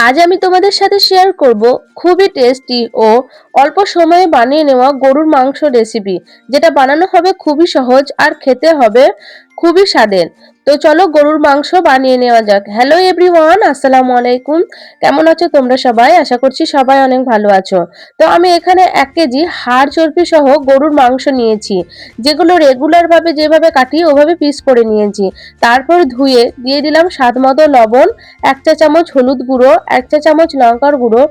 আজ আমি তোমাদের সাথে শেয়ার করব খুবই টেস্টি ও অল্প সময়ে বানিয়ে নেওয়া গরুর মাংস রেসিপি যেটা বানানো হবে খুবই সহজ আর খেতে হবে খুবই স্বাদের। তো চলো গরুর মাংস বানিয়ে নেওয়া যাক। হ্যালো এভরিওয়ান আসসালামু আলাইকুম। কেমন আছো তোমরা সবাই? আশা করছি সবাই অনেক ভালো আছো। তো আমি এখানে এক কেজি হাড় চর্বি সহ গরুর মাংস নিয়েছি, যেগুলো রেগুলারভাবে যেভাবে কাটি ওভাবে পিস করে নিয়েছি। তারপর ধুয়ে দিয়ে দিলাম স্বাদ মতো লবণ, এক চা চামচ হলুদ গুঁড়ো, এক চা চামচ লঙ্কার গুঁড়ো,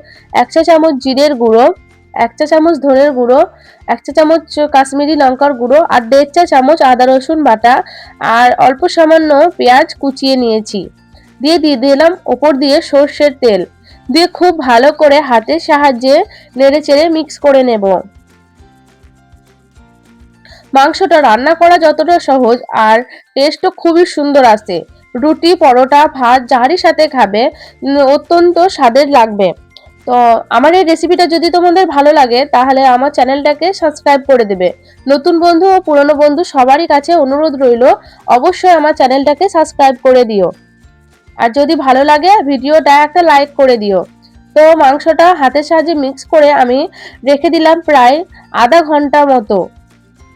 এক চা চামচ জিরের গুঁড়ো এক চা চামচ ধনের গুঁড়ো, এক চা চামচ কাশ্মীরি লঙ্কার গুঁড়ো আর দেড় চা চামচ আদা রসুন বাটা আর অল্প সামান্য পেঁয়াজ কুচিয়ে নিয়েছি। দিয়ে দিয়ে দিলাম ওপর দিয়ে সর্ষের তেল। দিয়ে খুব ভালো করে হাতের সাহায্যে নেড়ে চেড়ে মিক্স করে নেব। মাংসটা রান্না করা যতটা সহজ আর টেস্টও খুবই সুন্দর আসে। রুটি, পরোটা, ভাত যাহারই সাথে খাবে অত্যন্ত স্বাদের লাগবে। তো আমার এই রেসিপিটা যদি তোমাদের ভালো লাগে, তাহলে আমার চ্যানেলটাকে সাবস্ক্রাইব করে দেবে। নতুন বন্ধু ও পুরনো বন্ধু সবারই কাছে অনুরোধ রইল, অবশ্যই আমার চ্যানেলটাকে সাবস্ক্রাইব করে দিও। আর যদি ভালো লাগে, ভিডিওটা একটা লাইক করে দিও। তো মাংসটা হাতের সাহায্যে মিক্স করে আমি রেখে দিলাম প্রায় আধা ঘণ্টা মতো।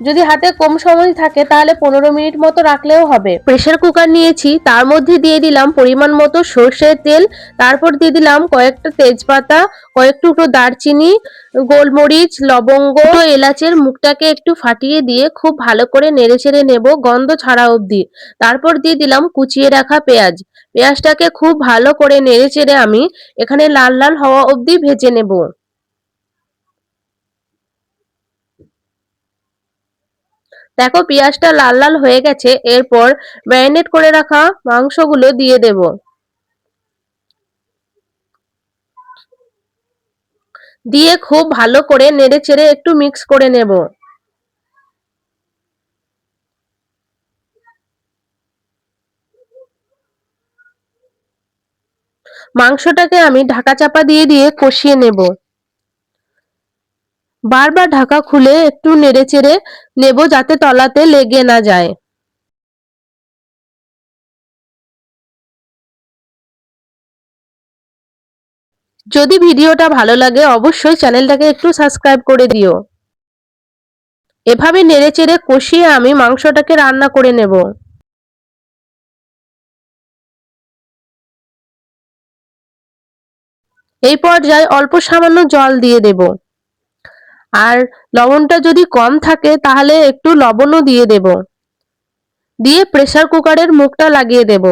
যদি হাতে কম সময় থাকে, তাহলে পনেরো মিনিট মতো রাখলেও হবে। প্রেশার কুকার নিয়েছি, তার মধ্যে দিয়ে দিলাম পরিমাণ মতো সর্ষের তেল, তারপর দিয়ে দিলাম কয়েকটা তেজপাতা, কয়েক টুকরো দারচিনি, গোলমরিচ, লবঙ্গ এলাচের মুখটাকে একটু ফাটিয়ে দিয়ে খুব ভালো করে নেড়ে ছেড়ে নেব গন্ধ ছাড়া অবধি। তারপর দিয়ে দিলাম কুচিয়ে রাখা পেঁয়াজ। পেঁয়াজটাকে খুব ভালো করে নেড়ে চেড়ে আমি এখানে লাল লাল হওয়া অবধি ভেজে নেব। দেখো, পেঁয়াজটা লাল লাল হয়ে গেছে, এরপর ম্যারিনেট করে রাখা মাংসগুলো দিয়ে দেব। দিয়ে খুব ভালো করে নেড়ে চেড়ে একটু মিক্স করে নেব। মাংসটাকে আমি ঢাকা চাপা দিয়ে দিয়ে কষিয়ে নেব। বারবার ঢাকা খুলে একটু নেড়ে চেড়ে নেব যাতে তলাতে লেগে না যায়। যদি ভিডিওটা ভালো লাগে, অবশ্যই চ্যানেলটাকে একটু সাবস্ক্রাইব করে দিও। এভাবে নেড়ে চেড়ে কষিয়ে আমি মাংসটাকে রান্না করে নেব। এই পর্যায়ে অল্প সামান্য জল দিয়ে দেব। আর লবণটা যদি কম থাকে, তাহলে একটু লবণও দিয়ে দেব। দিয়ে প্রেসার কুকারের মুখটা লাগিয়ে দেব।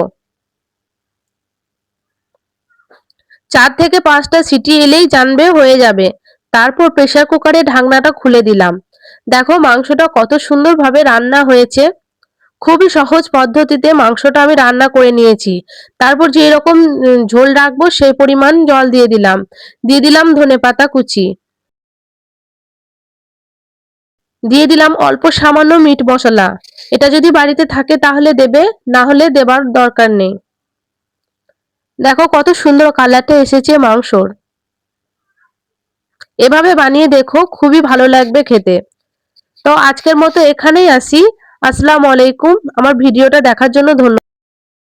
চার থেকে পাঁচটা সিটি এলেই জানবে হয়ে যাবে। তারপর প্রেসার কুকারের ঢাকনাটা খুলে দিলাম। দেখো মাংসটা কত সুন্দরভাবে রান্না হয়েছে। খুবই সহজ পদ্ধতিতে মাংসটা আমি রান্না করে নিয়েছি। তারপর যে এরকম ঝোল রাখব, সেই পরিমাণ জল দিয়ে দিলাম। দিয়ে দিলাম ধনে পাতা কুচি। দিয়ে দিলাম অল্প সামান্য মিট মশলা। এটা যদি বাড়িতে থাকে তাহলে দেবে, না হলে দেবার দরকার নেই। দেখো কত সুন্দর কালারটা এসেছে মাংসর। এভাবে বানিয়ে দেখো, খুবই ভালো লাগবে খেতে। তো আজকের মতো এখানেই আসি। আসসালামু আলাইকুম। আমার ভিডিওটা দেখার জন্য ধন্যবাদ।